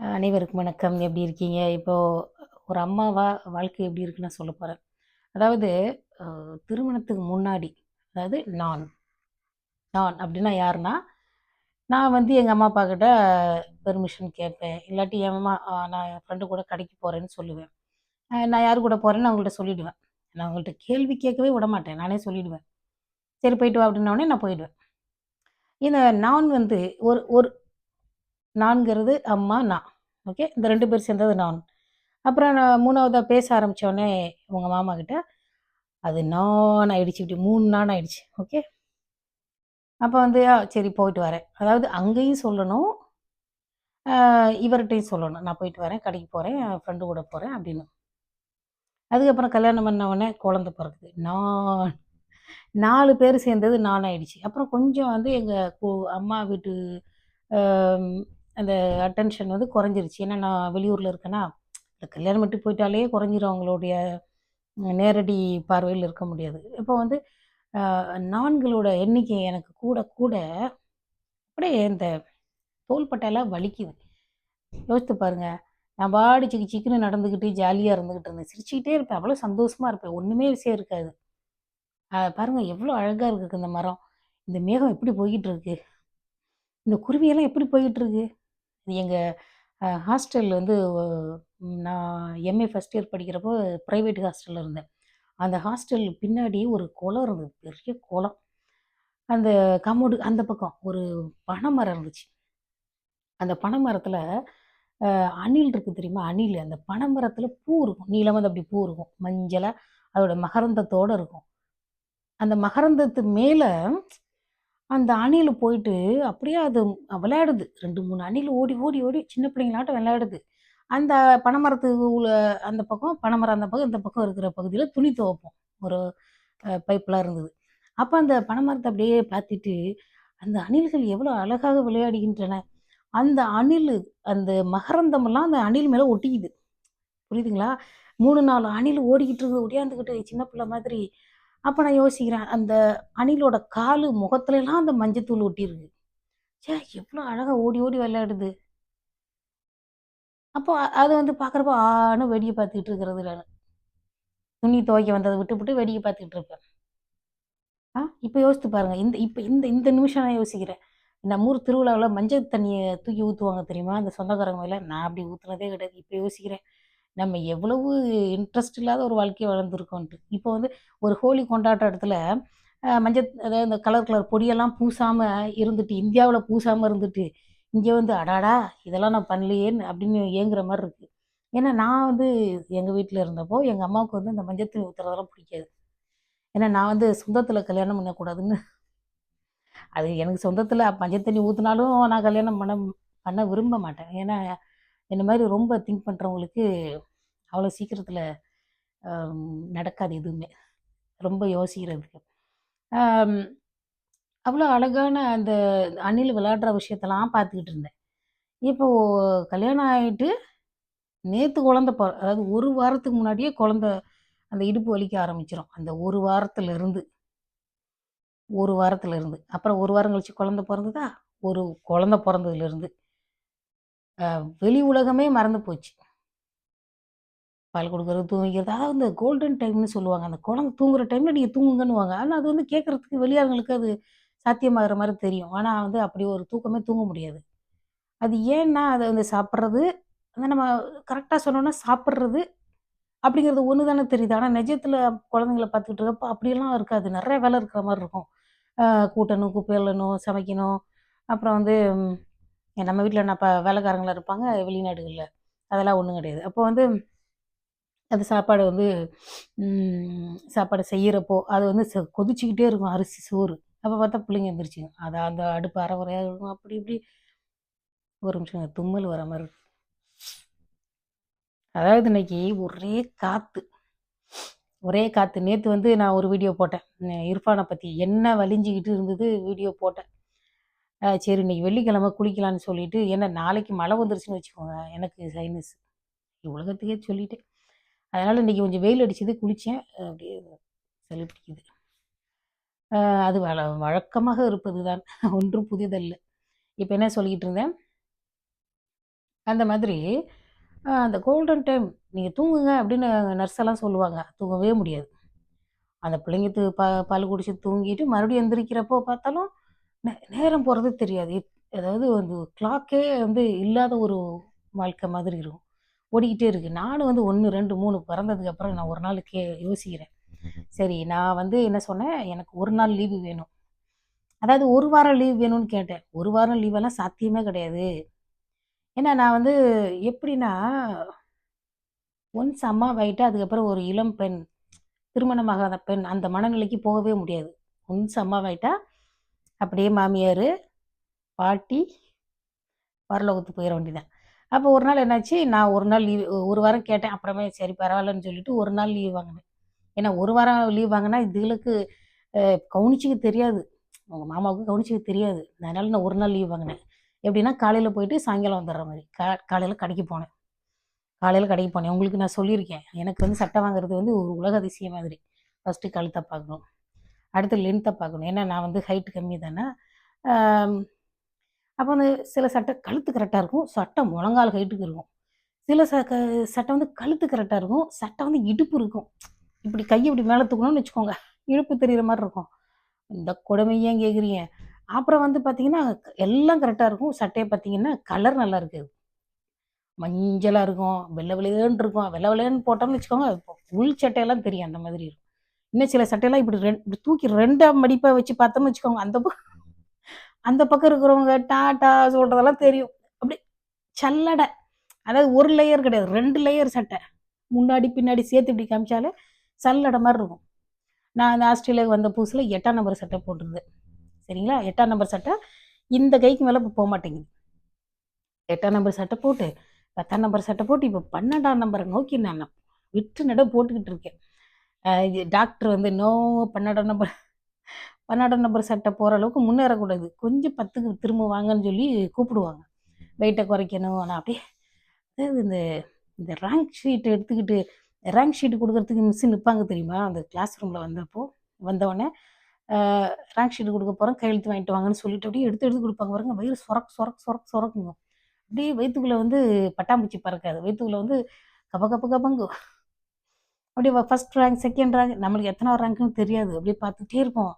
அனைவருக்கும் வணக்கம். எப்படி இருக்கீங்க? இப்போது ஒரு அம்மாவா வாழ்க்கை எப்படி இருக்குன்னு நான் சொல்லப் போகிறேன் அதாவது திருமணத்துக்கு முன்னாடி, அதாவது நான். நான் அப்படின்னா யாருன்னா, நான் வந்து எங்கள் அம்மா, அப்பா கிட்ட பெர்மிஷன் கேட்பேன். இல்லாட்டி என் அம்மா நான் என் ஃப்ரெண்டு கூட கடைக்கு போகிறேன்னு சொல்லுவேன். நான் யார் கூட போகிறேன்னு அவங்கள்ட்ட சொல்லிவிடுவேன் நான் அவங்கள்ட்ட கேள்வி கேட்கவே விடமாட்டேன். நானே சொல்லிவிடுவேன் சரி போயிட்டு வா அப்படின்னோடனே நான் போயிடுவேன். இந்த நான் வந்து ஒரு ஒரு நான்கிறது அம்மா, நான். ஓகே. இந்த ரெண்டு பேர் சேர்ந்தது நான். அப்புறம் நான் மூணாவதாக பேச ஆரம்பித்தோடனே உங்கள் மாமா கிட்ட, அது நான் ஆயிடுச்சு. இப்படி மூணு நான் ஆயிடுச்சு. ஓகே. அப்போ வந்து சரி போயிட்டு வரேன். அதாவது அங்கேயும் சொல்லணும். இவர்கிட்டையும் சொல்லணும். நான் போயிட்டு வரேன், கடைக்கு போகிறேன் என் ஃப்ரெண்டு கூட போகிறேன் அப்படின்னு. அதுக்கப்புறம் கல்யாணம் பண்ண குழந்த குழந்தை நான் நாலு பேர் சேர்ந்தது நான் ஆயிடுச்சு. அப்புறம் கொஞ்சம் வந்து எங்கள் அம்மா வீட்டு அந்த அட்டென்ஷன் வந்து குறைஞ்சிருச்சு. ஏன்னா நான் வெளியூரில் இருக்கேன்னா இந்த கல்யாணம் மட்டும் போயிட்டாலே குறைஞ்சிரும் அவங்களுடைய நேரடி பார்வையில் இருக்க முடியாது. இப்போ வந்து நான்களோட எண்ணிக்கை எனக்கு கூட கூட அப்படியே இந்த தோள்பட்டையெல்லாம் வலிக்குது. யோசித்து பாருங்க. நான் பாடி சிக்கு சிக்குன்னு நடந்துக்கிட்டு ஜாலியாக இருந்துக்கிட்டு இருந்தேன். சிரிச்சுக்கிட்டே இருப்பேன். அவ்வளோ சந்தோஷமாக இருப்பேன். ஒன்றுமே விஷயம் இருக்காது. பாருங்கள் எவ்வளோ அழகாக இருக்குது இந்த மரம். இந்த மேகம் எப்படி போய்கிட்டு இருக்கு. இந்த குருவியெல்லாம் எப்படி போய்கிட்டு இருக்கு. இது எங்கள் ஹாஸ்டல் வந்து நான் எம்ஏ ஃபஸ்ட் இயர் படிக்கிறப்போ ப்ரைவேட் ஹாஸ்டலில் இருந்தேன். அந்த ஹாஸ்டல் பின்னாடி ஒரு குளம் இருந்தது. பெரிய குளம். அந்த கமோடு அந்த பக்கம் ஒரு பனைமரம் இருந்துச்சு. அந்த பனைமரத்தில் அணில் இருக்குது தெரியுமா? அணில் அந்த பனைமரத்தில் பூ இருக்கும். நீளமா அப்படி பூ இருக்கும். மஞ்சளாக அதோட மகரந்தத்தோடு இருக்கும். அந்த மகரந்தத்து மேலே அந்த அணிலு போயிட்டு அப்படியே அது விளையாடுது. 2, 3 அணில் ஓடி, ஓடி, ஓடி சின்ன பிள்ளைங்களாட்டம் விளையாடுது. அந்த பனைமரத்து உள்ள அந்த பக்கம் பனைமரம் அந்த பக்கம், இந்த பக்கம் இருக்கிற பகுதியில துணி துவைப்போம். ஒரு அ பைப்லாம் இருந்தது. அப்ப அந்த பனைமரத்த அப்படியே பார்த்துட்டு, அந்த அணில்கள் எவ்வளோ அழகாக விளையாடுகின்றன. அந்த அணிலு அந்த மகரந்தமெல்லாம் அந்த அணில் மேல ஒட்டிக்குது. புரியுதுங்களா? 3, 4 அணில் ஓடிக்கிட்டு இருக்குது. ஒடியாந்துக்கிட்டு சின்ன பிள்ளை மாதிரி. அப்போ நான் யோசிக்கிறேன். அந்த அணிலோட காலு முகத்துலலாம் அந்த மஞ்சத்தூள் ஒட்டியிருக்கு. ச்சே! எவ்வளோ அழகாக ஓடி, ஓடி விளையாடுது. அப்போ அதை வந்து பார்க்குறப்ப ஆணும் வெடியை பார்த்துக்கிட்டு இருக்கிறது நான் துணி துவைக்க வந்ததை விட்டு விட்டு வெடியை பார்த்துக்கிட்டு இருப்பேன். ஆ இப்போ யோசித்து பாருங்கள் இந்த இப்போ இந்த இந்த நிமிஷம் நான் யோசிக்கிறேன். நம்ம ஊர் திருவிழாவில் மஞ்சள் தண்ணியை தூக்கி ஊற்றுவாங்க தெரியுமா? அந்த சொந்தக்காரங்க மேலே நான் அப்படி ஊற்றுனதே கிடையாது. இப்போ யோசிக்கிறேன். நம்ம எவ்வளவு இன்ட்ரெஸ்ட் இல்லாத ஒரு வாழ்க்கையை வளர்ந்துருக்கோன்ட்டு இப்போ வந்து ஒரு ஹோலி கொண்டாட்ட இடத்துல மஞ்சள் அதாவது இந்த கலர் கலர் பொடியெல்லாம் பூசாமல் இருந்துட்டு, இந்தியாவில் பூசாமல் இருந்துட்டு, இங்கே வந்து அடாடா! இதெல்லாம் நான் பண்ணலையேன்னு அப்படின்னு ஏங்குற மாதிரி இருக்குது ஏன்னா நான் வந்து எங்கள் வீட்டில் இருந்தப்போ, எங்கள் அம்மாவுக்கு வந்து இந்த மஞ்சள் தண்ணி பிடிக்காது. ஏன்னா நான் வந்து சொந்தத்தில் கல்யாணம் பண்ணக்கூடாதுன்னு அது எனக்கு சொந்தத்தில் மஞ்சள் தண்ணி நான் கல்யாணம் பண்ண பண்ண விரும்ப மாட்டேன். ஏன்னா, இந்த மாதிரி ரொம்ப திங்க் பண்ணுறவங்களுக்கு அவ்வளோ சீக்கிரத்தில் நடக்காது எதுவுமே. ரொம்ப யோசிக்கிறதுக்கு. அவ்வளோ அழகான அந்த அணில் விளையாடுற விஷயத்தெல்லாம் பார்த்துக்கிட்டு இருந்தேன். இப்போ கல்யாணம் ஆகிட்டு நேற்று குழந்த பொ அதாவது ஒரு வாரத்துக்கு முன்னாடியே குழந்த அந்த இடுப்பு வலிக்க ஆரம்பிச்சிடும் அந்த 1 வாரத்துல இருந்து. 1 வாரத்துல இருந்து. அப்புறம் ஒரு வாரம் கழித்து குழந்த பிறந்ததா ஒரு குழந்த பிறந்ததுலேருந்து வெளி உலகமே மறந்து போச்சு. பால் கொடுக்குறது தூங்கிக்கிறது அதாவது இந்த கோல்டன் டைம்னு சொல்லுவாங்க. அந்த குழந்தை தூங்குற டைம்ல நீங்கள் தூங்குங்கன்னுவாங்க. ஆனால் அது வந்து கேட்குறதுக்கு வெளியாளுங்களுக்கு அது சாத்தியமாகிற மாதிரி தெரியும். ஆனால் வந்து அப்படி ஒரு தூக்கமே தூங்க முடியாது. அது ஏன்னா, அதை வந்து சாப்பிட்றது அந்த நம்ம கரெக்டாக சொன்னோன்னா சாப்பிட்றது அப்படிங்கிறது ஒன்று தானே தெரியுது. ஆனால் நிஜத்தில் குழந்தைங்கள பார்த்துக்கிட்டு இருக்கப்போ அப்படியெல்லாம் இருக்காது. நிறைய வேலை இருக்கிற மாதிரி இருக்கும். கூட்டணும், குப்பை சமைக்கணும். அப்புறம் வந்து நம்ம வீட்டில் நான் இப்போ வேலைக்காரங்களாம் இருப்பாங்க வெளிநாடுகளில் அதெல்லாம் ஒன்றும் கிடையாது. அப்போ வந்து அந்த சாப்பாடு வந்து சாப்பாடு செய்கிறப்போ அது வந்து ச கொதிச்சுக்கிட்டே இருக்கும் அரிசி, சோறு. அப்போ பார்த்தா பிள்ளைங்க எழுந்திரிச்சிங்க அது அந்த அடுப்பு அரை குறையா இருக்கும். அப்படி இப்படி ஒரு நிமிஷம் தும்மல் வர மாதிரி இருக்கு. அதாவது இன்னைக்கு ஒரே காற்று ஒரே காற்று நேற்று வந்து நான் ஒரு வீடியோ போட்டேன். இர்ஃபானை பற்றி என்ன வலிஞ்சிக்கிட்டு இருந்தது வீடியோ போட்டேன். சரி இன்னைக்கு வெள்ளிக்கிழமை குளிக்கலான்னு சொல்லிட்டு ஏன்னா நாளைக்கு மழை வந்துருச்சுன்னு வச்சுக்கோங்க, எனக்கு சைனஸ். உலகத்துக்கே சொல்லிட்டேன். அதனால் இன்னைக்கு கொஞ்சம் வெயில் அடிச்சது குளித்தேன் அப்படியே சளி பிடிக்குது. அது வழ வழக்கமாக இருப்பது தான். ஒன்றும் புதிதல்ல. இப்போ என்ன சொல்லிக்கிட்டு இருந்தேன்? அந்த மாதிரி அந்த கோல்டன் டைம் நீங்கள் தூங்குங்க அப்படின்னு நர்ஸ் எல்லாம் சொல்லுவாங்க. தூங்கவே முடியாது. அந்த பிள்ளைங்க ப பால் குடிச்சு தூங்கிட்டு மறுபடியும் எந்திரிக்கிறப்போ பார்த்தாலும், நே நேரம் போறதே தெரியாது. அதாவது வந்து கிளாக்கே வந்து இல்லாத ஒரு வாழ்க்கை மாதிரி இருக்கும். ஓடிக்கிட்டே இருக்கு. நானும் வந்து 1, 2, 3 பிறந்ததுக்கு அப்புறம் நான் ஒரு நாள் கே யோசிக்கிறேன். சரி நான் வந்து என்ன சொன்னேன், எனக்கு 1 நாள் லீவு வேணும். அதாவது 1 வாரம் லீவ் வேணும்னு கேட்டேன். 1 வாரம் லீவெல்லாம் சாத்தியமே கிடையாது. ஏன்னா நான் வந்து எப்படின்னா, ஒன்ஸ் அம்மாவாயிட்டா அதுக்கப்புறம் ஒரு இளம் பெண், திருமணமாகாத பெண் அந்த மனநிலைக்கு போகவே முடியாது. ஒன்ஸ் அம்மாவாயிட்டா, அப்படியே மாமியார் பாட்டி, பரலோகத்துக்கு போயிட வேண்டியதான். அப்போ ஒரு நாள் என்னாச்சு, நான் ஒரு நாள் லீவ் ஒரு வாரம் கேட்டேன். அப்புறமே சரி பரவாயில்லன்னு சொல்லிட்டு ஒரு நாள் லீவ் வாங்கினேன் ஏன்னா ஒரு வாரம் லீவ் வாங்கினா இதுகளுக்கு கவனிச்சிக்க தெரியாது. உங்கள் மாமாவுக்கு கவனிச்சிக்க தெரியாது. அதனால நான் ஒரு நாள் லீவ் வாங்கினேன் எப்படின்னா காலையில் போயிட்டு சாயங்காலம் வந்துடுற மாதிரி கா காலையில் கடைக்கு போனேன். காலையில் கடைக்கு போனேன். உங்களுக்கு நான் சொல்லியிருக்கேன். எனக்கு வந்து சட்டை வாங்குறது வந்து ஒரு உலக அதிசயம் மாதிரி. ஃபஸ்ட்டு கழுத்தை பார்க்கணும். அடுத்து லென்த்தை பார்க்கணும். ஏன்னா நான் வந்து ஹைட் கம்மி தானே. அப்போ வந்து சில சட்டை கழுத்து கரெக்டாக இருக்கும். சட்டை முழங்கால் ஹைட்டுக்கு இருக்கும். சில ச க சட்டை வந்து கழுத்து கரெக்டாக இருக்கும். சட்டை வந்து இடுப்பு இருக்கும். இப்படி கையை இப்படி மேலே தூக்கணும்னு வச்சுக்கோங்க. இடுப்பு தெரியிற மாதிரி இருக்கும். இந்த கொடுமையே கேட்குறீங்க? அப்புறம் வந்து பார்த்தீங்கன்னா, எல்லாம் கரெக்டாக இருக்கும். சட்டையை பார்த்தீங்கன்னா, கலர் நல்லா இருக்காது. மஞ்சளாக இருக்கும். வெள்ளை வெளேன்னு இருக்கும். வெள்ளை வெளேன்னு போட்டோம்னு வச்சுக்கோங்க, உள் சட்டையெல்லாம் தெரியும் அந்த மாதிரி இருக்கும். இன்னும் சில சட்டையெல்லாம் இப்படி ரெண்டு இப்படி தூக்கி ரெண்டாம் மடிப்பாக வச்சு பார்த்தோம்னு வச்சுக்கோங்க, அந்த பக்கம் அந்த பக்கம் இருக்கிறவங்க டாட்டா சொல்றதெல்லாம் தெரியும். அப்படி சல்லடை. அதாவது ஒரு லேயர் கிடையாது. ரெண்டு லேயர் சட்டை. முன்னாடி, பின்னாடி சேர்த்து இப்படி காமிச்சாலே சல்லடை மாதிரி இருக்கும். நான் அந்த ஆஸ்திரேலியாவுக்கு வந்த புதுசில் எட்டாம் நம்பர் சட்டை போட்டிருந்தேன். சரிங்களா? எட்டாம் நம்பர் சட்டை இந்த கைக்கு மேலே இப்போ போக மாட்டேங்குது எட்டாம் நம்பர் சட்டை போட்டு, 10ஆம் நம்பர் சட்டை போட்டு, இப்போ பன்னெண்டாம் நம்பரை நோக்கி நான் விட்டு நட போட்டுக்கிட்டு இருக்கேன். இது டாக்டர் வந்து நோ 12ஆம் நம்பர் 12ஆம் நம்பர் சட்டை போகிற அளவுக்கு முன்னேறக்கூடாது. கொஞ்சம் 10க்கு திரும்ப வாங்கன்னு சொல்லி கூப்பிடுவாங்க. வெயிட்டை குறைக்கணும். ஆனால் அப்படியே அதாவது இந்த இந்த ரேங்க் ஷீட் எடுத்துக்கிட்டு ரேங்க் ஷீட் கொடுக்குறதுக்கு மிஸ்ஸு நிற்பாங்க தெரியுமா? அந்த கிளாஸ் ரூமில் வந்தப்போ, வந்தவொடனே ரேங்க் ஷீட் கொடுக்க போகிறோம் கையெழுத்து வாங்கிட்டு வாங்கன்னு சொல்லிட்டு அப்படியே எடுத்து எடுத்து கொடுப்பாங்க பாருங்க. வயிறு சொரக் சொரக் சொரக் சொரக்குங்க அப்படியே வயிற்றுக்குள்ளே வந்து பட்டாம்பூச்சி பறக்காது. வயிற்றுக்குள்ளே வந்து கப கப கபங்கும். அப்படியே ஃபஸ்ட் ரேங்க், செகண்ட் ரேங்க் நம்மளுக்கு எத்தனாவது ரேங்க்னு தெரியாது. அப்படியே பார்த்துட்டே இருப்போம்.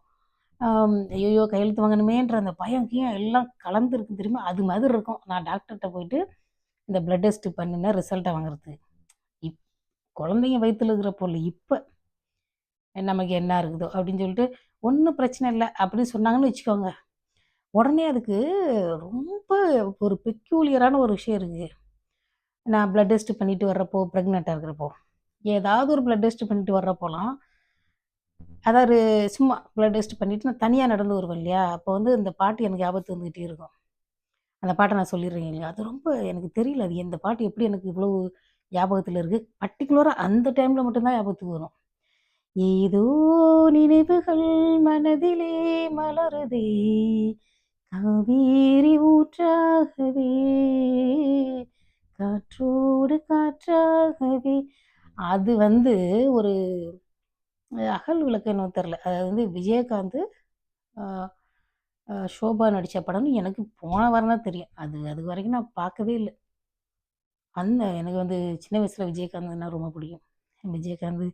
ஐயோ கையெழுத்து வாங்கணுமேன்ற அந்த பயம், கீழே எல்லாம் கலந்துருக்கு தெரியுமா? அது மாதிரி இருக்கும். நான் டாக்டர்கிட்ட போயிட்டு இந்த பிளட் டெஸ்ட் பண்ணினா ரிசல்ட்டை வாங்குறது இப் குழந்தைங்க வயிற்றுல இருக்கிற பொருள் இப்போ நமக்கு என்ன இருக்குதோ அப்படின்னு சொல்லிட்டு, ஒன்றும் பிரச்சனை இல்லை அப்படின்னு சொன்னாங்கன்னு வச்சுக்கோங்க. உடனே அதுக்கு ரொம்ப ஒரு பெக்யூலியரான ஒரு விஷயம் இருக்குது நான் பிளட் டெஸ்ட் பண்ணிட்டு வர்றப்போ, ப்ரெக்னெண்ட்டாக இருக்கிறப்போ, ஏதாவது ஒரு பிளட் டெஸ்ட் பண்ணிட்டு வர்றப்போலாம், அதாவது சும்மா பிளட் டெஸ்ட் பண்ணிட்டு நான் தனியாக நடந்து வருவேன் இல்லையா? அப்போ வந்து இந்த பாட்டு எனக்கு ஞாபகத்துக்கு வந்துகிட்டே இருக்கும். அந்த பாட்டை நான் சொல்லிடுறேன் இல்லையா? அது ரொம்ப எனக்கு தெரியல. அது எந்த பாட்டு எப்படி எனக்கு இவ்வளவு ஞாபகத்தில் இருக்குது பர்டிகுலராக அந்த டைமில் மட்டும்தான் ஞாபகத்துக்கு வரும். ஏதோ நினைவுகள் மனதிலே மலருதே காவேரி ஊற்றாகவே காற்றோடு காற்றாகவே அது வந்து ஒரு அகல் விளக்கு என்ன தெரில அது வந்து விஜயகாந்த், ஷோபா நடித்த படம்னு எனக்கு போன வாரம் தான் தெரியும். அது அது வரைக்கும் நான் பார்க்கவே இல்லை அந்த எனக்கு வந்து சின்ன வயசில் விஜயகாந்த்னா ரொம்ப பிடிக்கும். விஜயகாந்த்,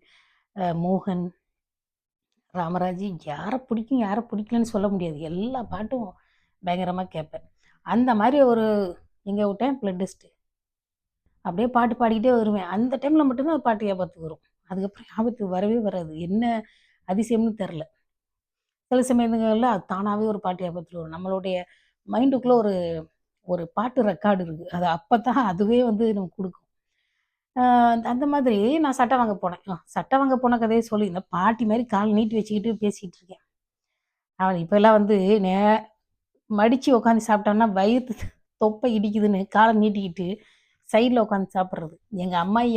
மோகன், ராமராஜ் யாரை பிடிக்கும், யாரை பிடிக்கலன்னு சொல்ல முடியாது. எல்லா பாட்டும் பயங்கரமாக கேட்பேன். அந்த மாதிரி ஒரு எங்கே விட்டேன் பிளட் டெஸ்ட்டு அப்படியே பாட்டு பாடிக்கிட்டே வருவேன். அந்த டைமில் மட்டும்தான் ஒரு பாட்டு ஞாபகத்துக்கு வரும். அதுக்கப்புறம் ஞாபகத்துக்கு வரவே வராது. என்ன அதிசயம்னு தெரில சில சமயங்களில் அது தானாகவே ஒரு பாட்டு ஞாபகத்துக்கு வரும். நம்மளுடைய மைண்டுக்குள்ளே ஒரு ஒரு பாட்டு ரெக்கார்டு இருக்குது அது அப்போ தான் அதுவே வந்து நமக்கு கொடுக்கும் அந்த மாதிரி நான் சட்டை வாங்க போனேன். சட்டை வாங்க போன கதையை சொல்லி இந்த பாட்டி மாதிரி கால் நீட்டி வச்சுக்கிட்டு பேசிகிட்டு இருக்கேன். அவன் இப்போல்லாம் வந்து நே மடித்து உட்காந்து சாப்பிட்டோம்னா வயிறு தொப்பை இடிக்குதுன்னு காலை நீட்டிக்கிட்டு சைடில் உட்காந்து சாப்பிடுறது. எங்க அம்மாயி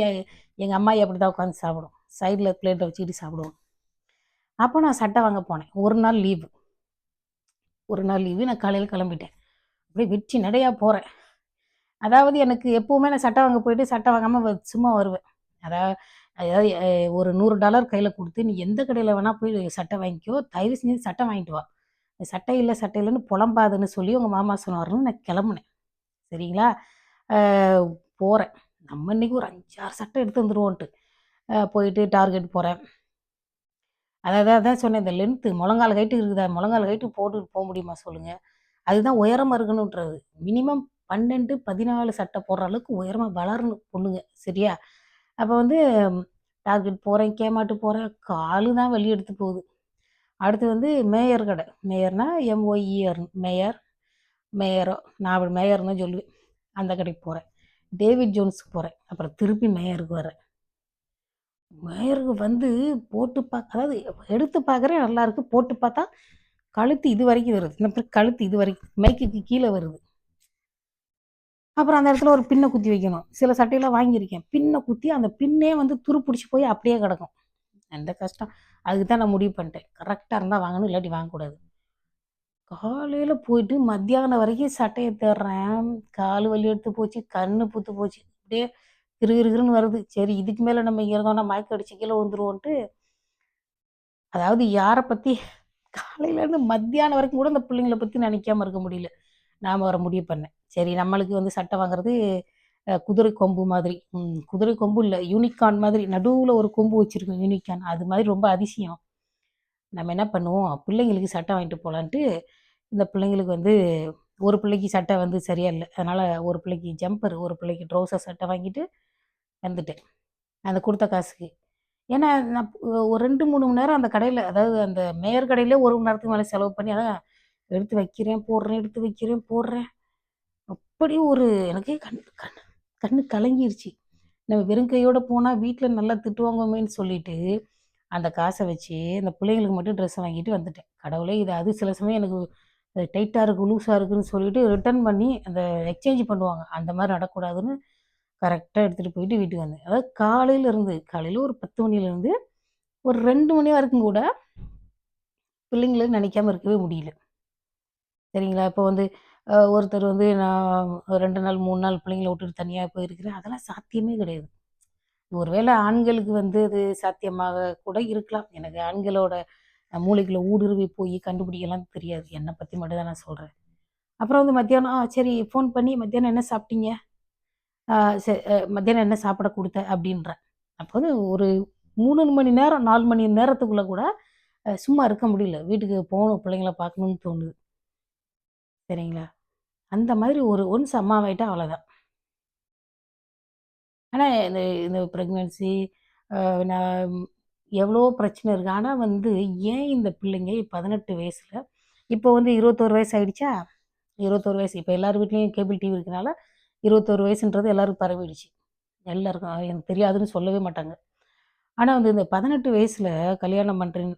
அம்மா அம்மாயி அப்படிதான் உட்காந்து சாப்பிடும். சைடில் பிளேட்டை வச்சுக்கிட்டு சாப்பிடுவோம். அப்போ நான் சட்டை வாங்க போனேன். ஒரு நாள் லீவு. ஒரு நாள் லீவு. நான் காலையில் கிளம்பிட்டேன். அப்படியே வெற்றி நடையாக போகிறேன் அதாவது எனக்கு எப்போவுமே நான் சட்டை வாங்க போயிட்டு சட்டை வாங்காமல் சும்மா வருவேன். அதாவது அதாவது ஒரு நூறு டாலர் கையில் கொடுத்து "நீ எந்த கடையில் வேணால் போய் சட்டை வாங்கிக்கோ. தயவு செஞ்சு சட்டை வாங்கிட்டு வா. சட்டை இல்லை சட்டை இல்லைன்னு புலம்பாதுன்னு சொல்லி உங்கள் மாமா சொன்னார்னு நான் கிளம்புனேன். சரிங்களா? போகிறேன் நம்ம இன்றைக்கி ஒரு அஞ்சாறு சட்டை எடுத்து வந்துடுவோன்ட்டு போயிட்டு டார்கெட் போகிறேன் அதாவது அதான் சொன்னேன். இந்த லென்த்து முழங்கால் கைட்டு இருக்குதா? முழங்கால் கைட்டு போட்டுட்டு போக முடியுமா சொல்லுங்கள் அதுதான் உயரமாக இருக்கணுன்றது. மினிமம் பன்னெண்டு பதினாலு சட்டை போடுற அளவுக்கு உயரமாக வளரணும் பொண்ணுங்க. சரியா? அப்போ வந்து டார்கெட் போகிறேன் கேமாட்டு போகிறேன் காலு தான் வெளியே எடுத்து போகுது. அடுத்து வந்து மேயர் கடை. மேயர்னா எம்ஒஇஆர் மேயர் மேயரோ நான் அப்படி சொல்லுவேன். அந்த கடைக்கு போகிறேன் டேவிட் ஜோன்ஸுக்கு போகிறேன் அப்புறம் திருப்பி மேயருக்கு வரேன் மேயருக்கு வந்து போட்டு பார்க்க அதாவது எடுத்து பார்க்குறேன் நல்லாயிருக்கு போட்டு பார்த்தா கழுத்து இது வரைக்கும் வருது. இந்த பிறகு கழுத்து இது வரைக்கும் மைக்குக்கு கீழே வருது. அப்புறம் அந்த இடத்துல ஒரு பின்னை குத்தி வைக்கணும். சில சட்டையெல்லாம் வாங்கியிருக்கேன். பின்னை குத்தி அந்த பின்னே வந்து துரு பிடிச்சி போய் அப்படியே கிடக்கும். அந்த கஷ்டம். அதுக்கு தான் நான் முடிவு பண்ணிட்டேன். கரெக்டாக இருந்தால் வாங்கணும் இல்லாட்டி வாங்கக்கூடாது. காலையில் போயிட்டு மத்தியானம் வரைக்கும் சட்டையை தேடுறேன். கால் வலி எடுத்து போச்சு கண்ணு புத்து போச்சு. அப்படியே கிருகிருன்னு வருது. சரி இதுக்கு மேலே நம்ம இங்கே இருந்தோம்னா மயக்க அடிச்சு கீழே வந்துருவோன்ட்டு அதாவது யாரை பற்றி காலையிலேருந்து மத்தியானம் வரைக்கும் கூட அந்த பிள்ளைங்கள பற்றி நினைக்காம இருக்க முடியல. நாம் வர முடிவு பண்ணேன். சரி நம்மளுக்கு வந்து சட்டை வாங்குறது குதிரை கொம்பு மாதிரி. குதிரை கொம்பு இல்லை யூனிகான் மாதிரி. நடுவில் ஒரு கொம்பு வச்சுருக்கோம் யூனிகான் அது மாதிரி ரொம்ப அதிசயம். நம்ம என்ன பண்ணுவோம்? பிள்ளைங்களுக்கு சட்டை வாங்கிட்டு போகலான்ட்டு இந்த பிள்ளைங்களுக்கு வந்து ஒரு பிள்ளைக்கு சட்டை வந்து சரியா இல்லை. அதனால் ஒரு பிள்ளைக்கு ஜம்பர் ஒரு பிள்ளைக்கு ட்ரௌசர் சட்டை வாங்கிட்டு வந்துட்டேன். அந்த கொடுத்த காசுக்கு. ஏன்னா நான் ஒரு ரெண்டு மூணு மணி நேரம் அந்த கடையில் அதாவது அந்த மேயர் கடையிலே ஒரு மணி நேரத்துக்கு மேலே செலவு பண்ணி அதான் எடுத்து வைக்கிறேன் போடுறேன் எடுத்து வைக்கிறேன் போடுறேன். அப்படி ஒரு எனக்கு கண் கண் கண்ணு கலங்கிருச்சு. நம்ம வெறும் கையோடு போனால் வீட்டில் நல்லா திட்டுவாங்கமேன்னு சொல்லிட்டு அந்த காசை வச்சு அந்த பிள்ளைங்களுக்கு மட்டும் ட்ரெஸ் வாங்கிட்டு வந்துட்டேன். கடவுளே இது அது சில சமயம் எனக்கு டைட்டாக இருக்குது லூஸாக இருக்குன்னு சொல்லிட்டு ரிட்டர்ன் பண்ணி அந்த எக்ஸ்சேஞ்ச் பண்ணுவாங்க. அந்த மாதிரி நடக்கூடாதுன்னு கரெக்டாக எடுத்துகிட்டு போயிட்டு வீட்டுக்கு வந்தேன். அதாவது காலையிலேருந்து காலையில் ஒரு பத்து மணிலேருந்து ஒரு ரெண்டு மணி வரைக்கும் கூட பிள்ளைங்களை நினைக்காம இருக்கவே முடியல. சரிங்களா? இப்போ வந்து ஒருத்தர் வந்து நான் ரெண்டு நாள் மூணு நாள் பிள்ளைங்களை விட்டுட்டு தனியாக போயிருக்கிறேன். அதெல்லாம் சாத்தியமே கிடையாது. ஒருவேளை ஆண்களுக்கு வந்து அது சாத்தியமாக கூட இருக்கலாம். எனக்கு ஆண்களோட அஹ், ஊடுருவி போய் கண்டுபிடிக்கலாம் தெரியாது. என்னை பற்றி மட்டும் தான் நான் சொல்கிறேன் அப்புறம் வந்து மத்தியானம் ஆ சரி ஃபோன் பண்ணி மத்தியானம் என்ன சாப்பிட்டீங்க? சரி மத்தியானம் என்ன சாப்பிட கொடுத்த? அப்படின்றேன். அப்போ வந்து ஒரு மூணு மணி நேரம் நாலு மணி நேரத்துக்குள்ளே கூட சும்மா இருக்க முடியல. வீட்டுக்கு போகணும் பிள்ளைங்கள பார்க்கணுன்னு தோணுது. சரிங்களா? அந்த மாதிரி ஒரு ஒன்ஸ் அம்மாவாயிட்டா அவ்வளோதான் ஆனால் இந்த இந்த ப்ரெக்னென்சி நான் எவ்வளோ பிரச்சனை இருக்குது ஆனால் வந்து ஏன் இந்த பிள்ளைங்க பதினெட்டு வயசில் இப்போ வந்து இருபத்தோரு வயசு ஆயிடுச்சா? இருபத்தோரு வயசு. இப்போ எல்லார் வீட்லேயும் கேபிள் டிவி இருக்கனால இருபத்தோரு வயசுன்றது எல்லாருக்கும் பரவிடுச்சு. எல்லாருக்கும் எனக்கு தெரியாதுன்னு சொல்லவே மாட்டாங்க. ஆனால் வந்து இந்த பதினெட்டு வயசில் கல்யாணம் பண்ணுறேன்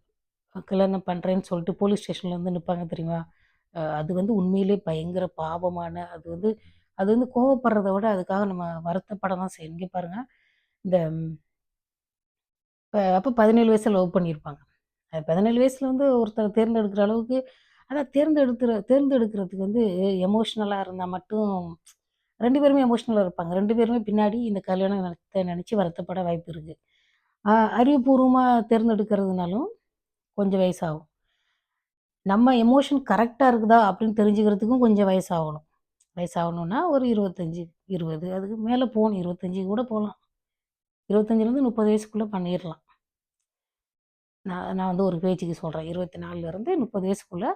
கல்யாணம் பண்ணுறேன்னு சொல்லிட்டு போலீஸ் ஸ்டேஷனில் வந்து நிற்பாங்க தெரியுமா? அது வந்து உண்மையிலே பயங்கர பாவமான அது வந்து அது வந்து கோவப்படுறத விட அதுக்காக நம்ம வருத்தப்பட தான் இங்கே பாருங்கள் இந்த இப்போ அப்போ பதினேழு வயசில் லவ் பண்ணியிருப்பாங்க. அது பதினேழு வயசில் வந்து ஒருத்தர் தேர்ந்தெடுக்கிற அளவுக்கு அதான் தேர்ந்தெடுக்கிற தேர்ந்தெடுக்கிறதுக்கு வந்து எமோஷ்னலாக இருந்தால் மட்டும் ரெண்டு பேருமே எமோஷ்னலாக இருப்பாங்க. ரெண்டு பேருமே பின்னாடி இந்த கல்யாணம் நடத்த நினச்சி வருத்தப்பட வாய்ப்பு இருக்குது அறிவுபூர்வமாக தேர்ந்தெடுக்கிறதுனாலும் கொஞ்சம் வயசாகும். நம்ம எமோஷன் கரெக்டாக இருக்குதா அப்படின்னு தெரிஞ்சுக்கிறதுக்கும் கொஞ்சம் வயசாகணும். வயசாகணுன்னா ஒரு இருபத்தஞ்சி இருபது அதுக்கு மேலே போகணும். இருபத்தஞ்சி கூட போகலாம். இருபத்தஞ்சிலேருந்து முப்பது வயசுக்குள்ளே பண்ணிடலாம். நான் நான் வந்து ஒரு பேச்சுக்கு சொல்கிறேன் இருபத்தி நாலுலேருந்து முப்பது வயசுக்குள்ளே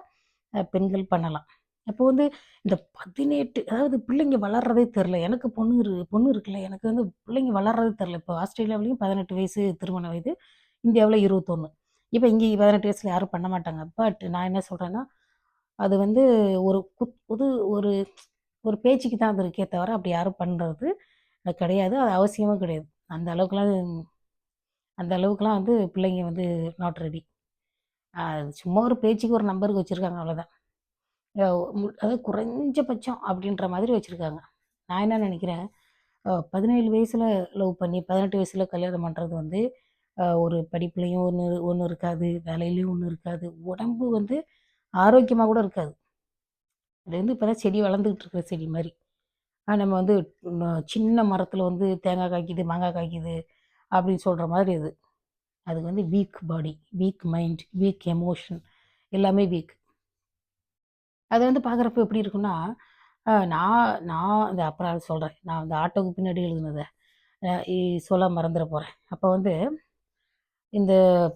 பெண்கள் பண்ணலாம். அப்போ வந்து இந்த பதினெட்டு அதாவது பிள்ளைங்க வளர்றதே தெரில எனக்கு பொண்ணு இரு பொண்ணு இருக்குல்ல. எனக்கு வந்து பிள்ளைங்க வளர்றதே தெரில இப்போ ஆஸ்திரேலியாவிலையும் பதினெட்டு வயசு திருமண வயது இந்தியாவில் இருபத்தொன்று இப்போ இங்கே பதினெட்டு வயசில் யாரும் பண்ண மாட்டாங்க. பட் நான் என்ன சொல்கிறேன்னா அது வந்து ஒரு குத் புது ஒரு ஒரு பேச்சுக்கு தான் அது இருக்கே தவிர அப்படி யாரும் பண்ணுறது கிடையாது. அது அவசியமும் கிடையாது. அந்த அளவுக்குலாம் அந்த அளவுக்குலாம் வந்து பிள்ளைங்க வந்து நாட் ரெடி சும்மா ஒரு பேச்சுக்கு ஒரு நம்பருக்கு வச்சுருக்காங்க அவ்வளோதான் அதாவது குறைஞ்சபட்சம் அப்படின்ற மாதிரி வச்சுருக்காங்க. நான் என்ன நினைக்கிறேன் பதினேழு வயசில் லவ் பண்ணி பதினெட்டு வயசில் கல்யாணம் பண்ணுறது வந்து ஒரு படிப்புலேயும் ஒன்று ஒன்று இருக்காது வேலையிலையும் ஒன்று இருக்காது உடம்பு வந்து ஆரோக்கியமாக கூட இருக்காது. அது வந்து இப்போ தான் செடி வளர்ந்துக்கிட்டு இருக்கிற செடி மாதிரி. ஆனால் நம்ம வந்து சின்ன மரத்தில் வந்து தேங்காய் காய்க்குது மாங்காய் காய்க்குது அப்படின்னு சொல்கிற மாதிரி அது. அதுக்கு வந்து week body week mind week emotion எல்லாமே வீக் அது வந்து பார்க்குறப்ப எப்படி இருக்குன்னா நான் நான் இந்த அப்புறம் சொல்கிறேன் நான் அந்த ஆட்டோவுக்கு பின்னாடி எழுதுனதை. சொல்ல மறந்துட போகிறேன் அப்போ வந்து இந்த